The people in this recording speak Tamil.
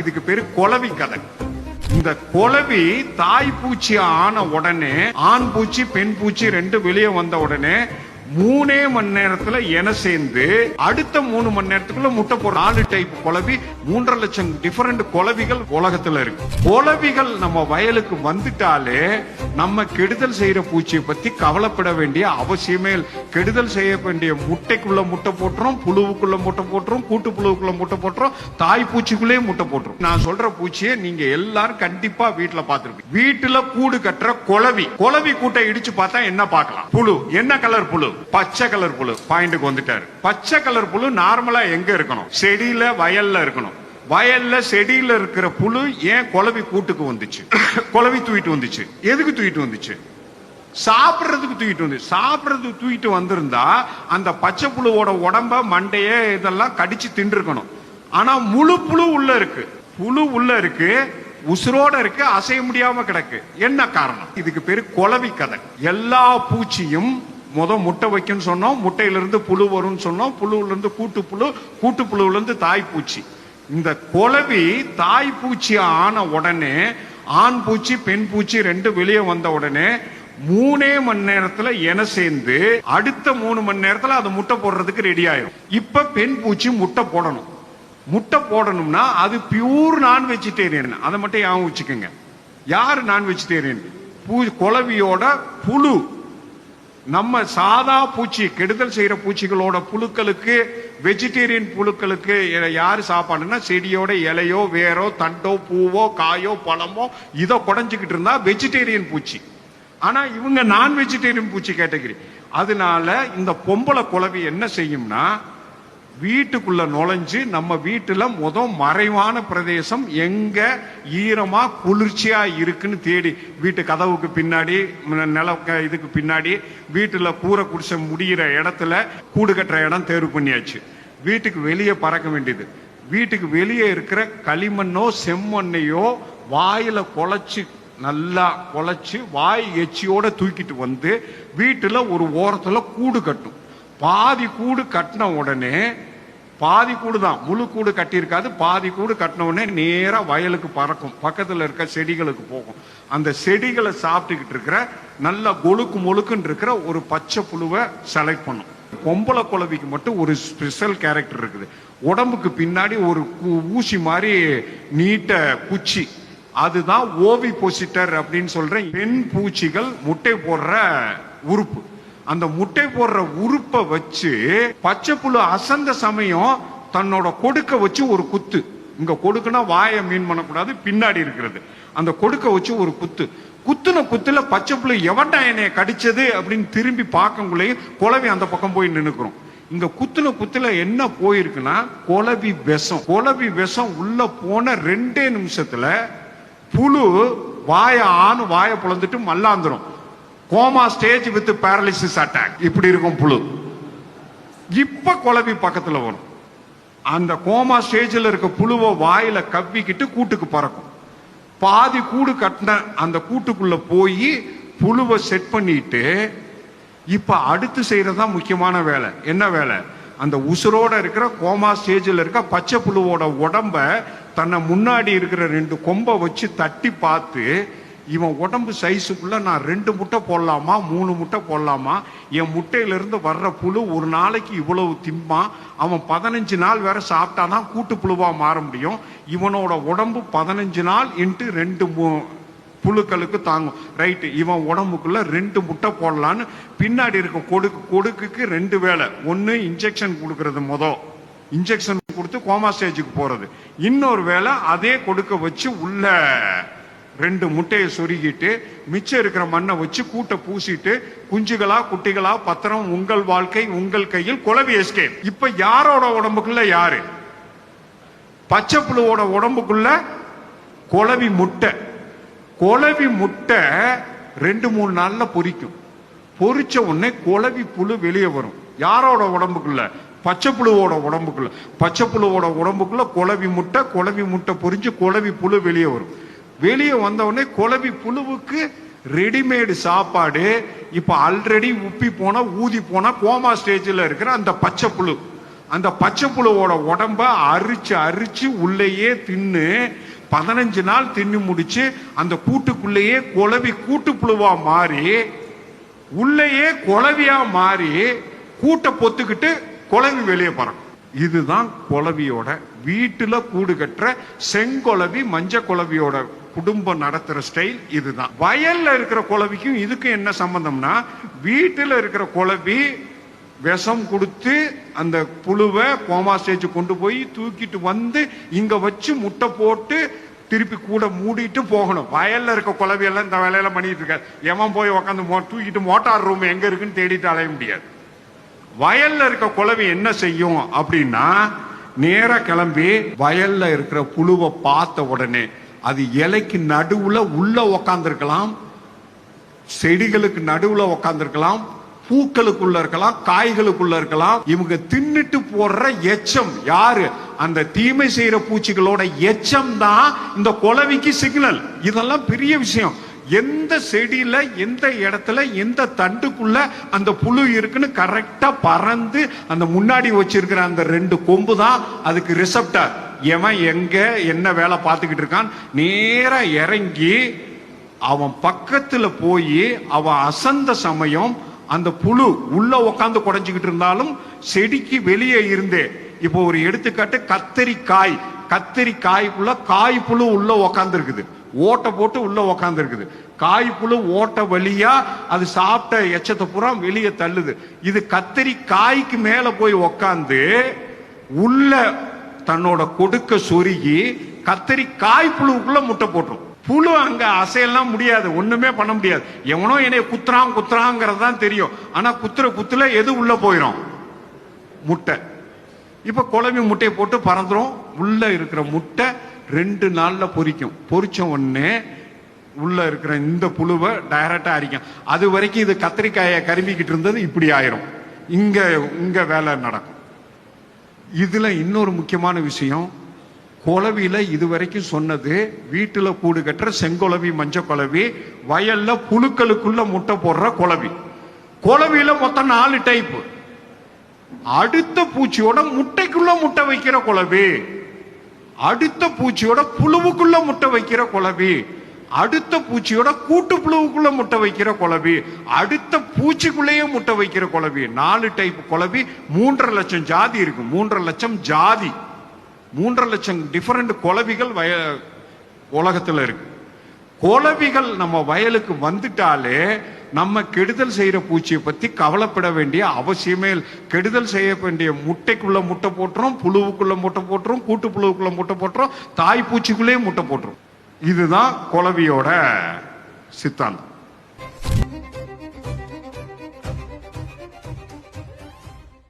இதுக்கு பேரு குளவி கதை. இந்த குளவி தாய் பூச்சி ஆன உடனே ஆண் பூச்சி பெண் பூச்சி ரெண்டு வெளியே வந்த உடனே மூணே மணி நேரத்துல என சேர்ந்து அடுத்த மூணு மணி நேரத்துக்குள்ள முட்டை போடுற நாலு டைப் குழவி மூன்றரை லட்சம் டிஃபரெண்ட் குளவிகள் உலகத்துல இருக்கு. குளவிகள் நம்ம வயலுக்கு வந்துட்டாலே நம்ம கெடுதல் செய்யற பூச்சியை பத்தி கவலைப்பட வேண்டிய அவசியமே கெடுதல் செய்ய வேண்டிய முட்டைக்குள்ள முட்டை போட்டுரும் புழுவுக்குள்ள முட்டை போட்டுரும் கூட்டு புழுவுக்குள்ள முட்டை போட்டுரும் தாய் பூச்சிக்குள்ளேயே முட்டை போட்டுரும் நான் சொல்ற பூச்சியை நீங்க எல்லாரும் கண்டிப்பா வீட்டுல பாத்துருப்பீங்க வீட்டுல கூடு கட்டுற குளவி குளவி கூட்டை இடிச்சு பார்த்தா என்ன பார்க்கலாம்? புழு. என்ன கலர் புழு? பச்சை கலர் புழு. பாயிண்ட்டுக்கு வந்துட்டாரு. பச்சை கலர் புழு நார்மலா எங்க இருக்கணும்? செடியில வயல்ல இருக்கணும். வயல்ல செடியில இருக்கிற புழு ஏன் குளவி கூட்டுக்கு வந்துச்சு? குளவி தூக்கிட்டு வந்துச்சு. எதுக்கு தூக்கிட்டு வந்துச்சு? சாப்பிட்றதுக்கு தூக்கிட்டு வந்து சாப்பிட்றதுக்கு தூக்கிட்டு வந்திருந்தா அந்த பச்சை புழுவோட உடம்ப மண்டைய இதெல்லாம் கடிச்சு தின்றுக்கணும் ஆனா முழு புழு உள்ள இருக்கு. புழு உள்ள இருக்கு. உசுரோட இருக்கு. அசைய முடியாம கிடக்கு. என்ன காரணம்? இதுக்கு பேரு குளவி கதை. எல்லா பூச்சியும் முத முட்டை வைக்கும்னு சொன்னோம். முட்டையிலிருந்து புழு வரும்னு சொன்னோம். புழுவுல இருந்து கூட்டு புழு கூட்டு புழுவுல இருந்து தாய் பூச்சி. இந்த குளவி தாய் பூச்சி ஆன உடனே ஆண் பூச்சி பெண் பூச்சி ரெண்டு வெளியே வந்த உடனே மூணே மணி நேரத்துல என சேர்ந்து அடுத்த மூணு மணி நேரத்துல அது முட்டை போடுறதுக்கு ரெடி ஆயிரும். இப்ப பெண் பூச்சி முட்டை போடணும். முட்டை போடணும்னா அது பியூர் நான் வெஜிடேரியன் அதை மட்டும் ஞாபகம் வச்சுக்கோங்க. யார் நான் வெஜிடேரியன் பூ குளவியோட புழு. நம்ம சாதா பூச்சி கெடுதல் செய்யற பூச்சிகளோட புழுக்களுக்கு வெஜிடேரியன் புழுக்களுக்கு யார் சாப்பாடுன்னா செடியோட இலையோ வேரோ தண்டோ பூவோ காயோ பழமோ இதை குடஞ்சிக்கிட்டு இருந்தா வெஜிடேரியன் பூச்சி. ஆனா இவங்க நான் வெஜிடேரியன் பூச்சி கேட்டகிரி. அதனால இந்த பொம்பளை குழவி என்ன செய்யும்னா வீட்டுக்குள்ள நுழைஞ்சு நம்ம வீட்டுல முத மறைவான பிரதேசம் எங்க ஈரமா குளிர்ச்சியா இருக்குன்னு தேடி வீட்டு கதவுக்கு பின்னாடி நில இதுக்கு பின்னாடி வீட்டுல கூரை குடிசை முடிகிற இடத்துல கூடு கட்டுற இடம் தேர்வு பண்ணியாச்சு. வீட்டுக்கு வெளியே பறக்க வேண்டியது. வீட்டுக்கு வெளியே இருக்கிற களிமண்ணோ செம்மண்ணையோ வாயில குழச்சி நல்லா குழச்சி வாய் எச்சியோட தூக்கிட்டு வந்து வீட்டுல ஒரு ஓரத்துல கூடு கட்டும். பாதி கூடு கட்டின உடனே பாதி கூடு தான். முழு கூடு கட்டியிருக்காது. பாதி கூடு கட்டினவுடனே நேராக வயலுக்கு பறக்கும். பக்கத்தில் இருக்க செடிகளுக்கு போகும். அந்த செடிகளை சாப்பிட்டுக்கிட்டு இருக்கிற நல்ல கொழுக்கு முழுக்குன்னு இருக்கிற ஒரு பச்சை புழுவை செலக்ட் பண்ணும். பொம்பளை குழவிக்கு மட்டும் ஒரு ஸ்பெஷல் கேரக்டர் இருக்குது. உடம்புக்கு பின்னாடி ஒரு ஊசி மாதிரி நீட்ட குச்சி. அதுதான் ஓவி பொசிட்டர் அப்படின்னு சொல்ற பெண் பூச்சிகள் முட்டை போடுற உறுப்பு. அந்த முட்டை போடுற உறுப்பை வச்சு பச்சை புழு அசந்த சமயம் தன்னோட கொடுக்க வச்சு ஒரு குத்து. இங்க கொடுக்குன்னா வாயை மீன் பண்ணக்கூடாது பின்னாடி இருக்கிறது. அந்த கொடுக்க வச்சு ஒரு குத்து. குத்துன குத்துல பச்சை புழு எவன்டா என்னைய கடிச்சது அப்படின்னு திரும்பி பார்க்கக்குள்ளேயும் குழவி அந்த பக்கம் போய் நின்னுக்கிறோம். இங்க குத்துன குத்துல என்ன போயிருக்குன்னா குழவி விஷம். குழவி விஷம் உள்ள போன ரெண்டே நிமிஷத்துல புழு வாய ஆணு வாயை புலந்துட்டு மல்லாந்துரும். Coma stage with paralysis attack இப்படி இருக்கும் புழு. இப்ப குழவி பக்கத்துல வரும். அந்த கோமா ஸ்டேஜில் இருக்க புழுவை வாயில கவ்விக்கிட்டு கூட்டுக்கு பறக்கும். பாதி கூடு கட்டின அந்த கூட்டுக்குள்ள போய் புழுவை செட் பண்ணிட்டு இப்ப அடுத்து செய்யறதுதான் முக்கியமான வேலை. என்ன வேலை? அந்த உசுரோட இருக்கிற கோமா ஸ்டேஜில் இருக்க பச்சை புழுவோட உடம்ப தன்னை முன்னாடி இருக்கிற ரெண்டு கொம்பை வச்சு தட்டி பார்த்து இவன் உடம்பு சைஸுக்குள்ள நான் ரெண்டு முட்டை போடலாமா மூணு முட்டை போடலாமா? என் முட்டையிலிருந்து வர்ற புழு ஒரு நாளைக்கு இவ்வளவு திம்பான் அவன் பதினஞ்சு நாள் வேற சாப்பிட்டாதான் கூட்டு புழுவாக மாற முடியும். இவனோட உடம்பு பதினஞ்சு நாள் இன்ட்டு ரெண்டு மூ புழுக்களுக்கு தாங்கும். ரைட்டு இவன் உடம்புக்குள்ள ரெண்டு முட்டை போடலான்னு பின்னாடி இருக்க கொடுக்கு கொடுக்குக்கு ரெண்டு வேலை ஒன்று இன்ஜெக்ஷன் கொடுக்கறது முத. இன்ஜெக்ஷன் கொடுத்து கோமா ஸ்டேஜுக்கு போறது. இன்னொரு வேலை அதே கொடுக்க வச்சு உள்ள ரெண்டு முட்டையை சொருகிட்டு மிச்சம் இருக்கிற மண்ணை வச்சு கூட்டை பூசிட்டு குஞ்சுகளா குட்டிகளா பத்திரம் உங்கள் வாழ்க்கை உங்கள் கையில் குளவி எஸ்கேப். இப்ப யாரோட உடம்புக்குள்ள யாரு? பச்சை புழுவோட உடம்புக்குள்ள குலவி முட்டை. குலவி முட்டை ரெண்டு மூணு நாள்ல பொரிக்கும் பொரிச்ச உடனே குலவி புழு வெளியே வரும். யாரோட உடம்புக்குள்ள? பச்சை புழுவோட உடம்புக்குள்ள. பச்சை புழுவோட உடம்புக்குள்ள குலவி முட்டை குழவி முட்டை பொரிஞ்சு குழவி புழு வெளியே வரும். வெளியே வந்தவுடனே உடனே புழுவுக்கு ரெடிமேடு சாப்பாடு. இப்போ ஆல்ரெடி உப்பி போன ஊதி போன கோமா ஸ்டேஜில் இருக்கிற அந்த பச்சை புழு. அந்த பச்சை புழுவோட உடம்ப அரிச்சு அரிச்சு உள்ளேயே தின்னு பதினஞ்சு நாள் தின்னு முடிச்சு அந்த கூட்டுக்குள்ளேயே குழவி கூட்டு புழுவா மாறி உள்ளேயே குழவியா மாறி கூட்டை பொத்துக்கிட்டு குழவி வெளியே பறக்கும் இதுதான் குழவியோட வீட்டுல கூடு கட்டுற செங்குழவி மஞ்ச குழவியோட குடும்பம் நடத்துற ஸ்டைல் இதுதான். வயல்ல இருக்கிற குழவிக்கும் இதுக்கும் என்ன சம்பந்தம்னா வீட்டுல இருக்கிற குழவி விஷம் கொடுத்து அந்த புழுவை கோமா ஸ்டேஜ் கொண்டு போய் தூக்கிட்டு வந்து இங்க வச்சு முட்டை போட்டு திருப்பி கூட மூடிட்டு போகணும். வயல்ல இருக்க குழவியெல்லாம் இந்த வேலையெல்லாம் பண்ணிட்டு இருக்காரு எவன் போய் உட்காந்து தூக்கிட்டு மோட்டார் ரூம் எங்க இருக்குன்னு தேடிட்டு அலைய முடியாது. வயல்ல இருக்க குழவி என்ன செய்யும் அப்படின்னா நேர கிளம்பி வயல்ல இருக்கிற புழுவை பார்த்த உடனே அது இலைக்கு நடுவுல உள்ள உக்காந்துருக்கலாம் செடிகளுக்கு நடுவுல உக்காந்துருக்கலாம் பூக்களுக்குள்ள இருக்கலாம் காய்களுக்குள்ள இருக்கலாம். இவங்க தின்னுட்டு போடுற எச்சம் யாரு? அந்த தீமை செய்யற பூச்சிகளோட எச்சம் தான் இந்த குலவிக்கு சிக்னல் இதெல்லாம் பெரிய விஷயம். எந்த செடியில எந்த இடத்துல எந்த தண்டுக்குள்ள அந்த புழு இருக்குன்னு கரெக்டா பறந்து அந்த முன்னாடி வச்சிருக்கிற அந்த ரெண்டு கொம்பு தான் அதுக்கு ரிசப்டர் எவன் எங்க என்ன வேலை பார்த்துக்கிட்டு இருக்கான்? நேரா இறங்கி அவன் பக்கத்துல போய் அவன் அசந்த சமயம் அந்த புழு உள்ள உக்காந்து குடைஞ்சுக்கிட்டு இருந்தாலும் செடிக்கு வெளியே இருந்தே. இப்போ ஒரு எடுத்துக்காட்டு கத்தரிக்காய். கத்தரிக்காய்க்குள்ள காய் புழு உள்ள உக்காந்து இருக்குது ஓட்டை போட்டு உள்ள உக்காந்து இருக்குது காய் புழு ஓட்ட வழியா அது சாப்பிட்ட எச்சத்தை பூரா வெளியே தள்ளுது. இது கத்தரி காய்க்கு மேல போய் உக்காந்து உள்ள தன்னோட கொடுக்க சொருகி கத்திரி காய் புழுவுக்குள்ள முட்டை போட்டுரும். புழு அங்க அசையெல்லாம் முடியாது ஒண்ணுமே பண்ண முடியாது. எவனோ என்னைய குத்துறான் குத்துறாங்கிறது தான் தெரியும். ஆனா குத்துற குத்துல எது உள்ள போயிடும் முட்டை. இப்ப குழம்பு முட்டையை போட்டு பறந்துரும். உள்ள இருக்கிற முட்டை ரெண்டு நாள்ல பொரிக்கும். பொறிச்ச உடனே உள்ள இருக்கிற இந்த புழுவை டைரக்டா அரிக்கும். அது வரைக்கும் இது கத்திரிக்காயை கரும்பிக்கிட்டு இருந்தது இப்படி ஆயிரும். இங்க இங்க வேலை நடக்கும். இதுல இன்னொரு முக்கியமான விஷயம் குளவியில இதுவரைக்கும் சொன்னது வீட்டுல கூடு கட்டுற செங்குளவி மஞ்ச குளவி வயல்ல புழுக்களுக்குள்ள முட்டை போடுற குளவி குளவியில மொத்தம் நாலு டைப் அடுத்த பூச்சியோட முட்டைக்குள்ள முட்டை வைக்கிற குளவி அடுத்த பூச்சியோட புழுவுக்குள்ள முட்டை வைக்கிற குளவி அடுத்த பூச்சியோட கூட்டு புழுவுக்குள்ள முட்டை வைக்கிற குழவி அடுத்த பூச்சிக்குள்ளேயே முட்டை வைக்கிற குழவி நாலு டைப் குழவி மூன்றரை லட்சம் ஜாதி இருக்கு. மூன்றரை லட்சம் ஜாதி. மூன்றரை லட்சம் டிஃபரெண்ட் குழவிகள் வய உலகத்துல இருக்கு. குழவிகள் நம்ம வயலுக்கு வந்துட்டாலே நம்ம கெடுதல் செய்யற பூச்சியை பத்தி கவலைப்பட வேண்டிய அவசியமே கெடுதல் செய்ய வேண்டிய முட்டைக்குள்ள முட்டை போட்டுரும் புழுவுக்குள்ள முட்டை போட்டுரும் கூட்டு புழுவுக்குள்ள முட்டை போட்டுரும் தாய் பூச்சிக்குள்ளேயே முட்டை போட்டுரும் இதுதான் குலவியோட சித்தாந்தம்.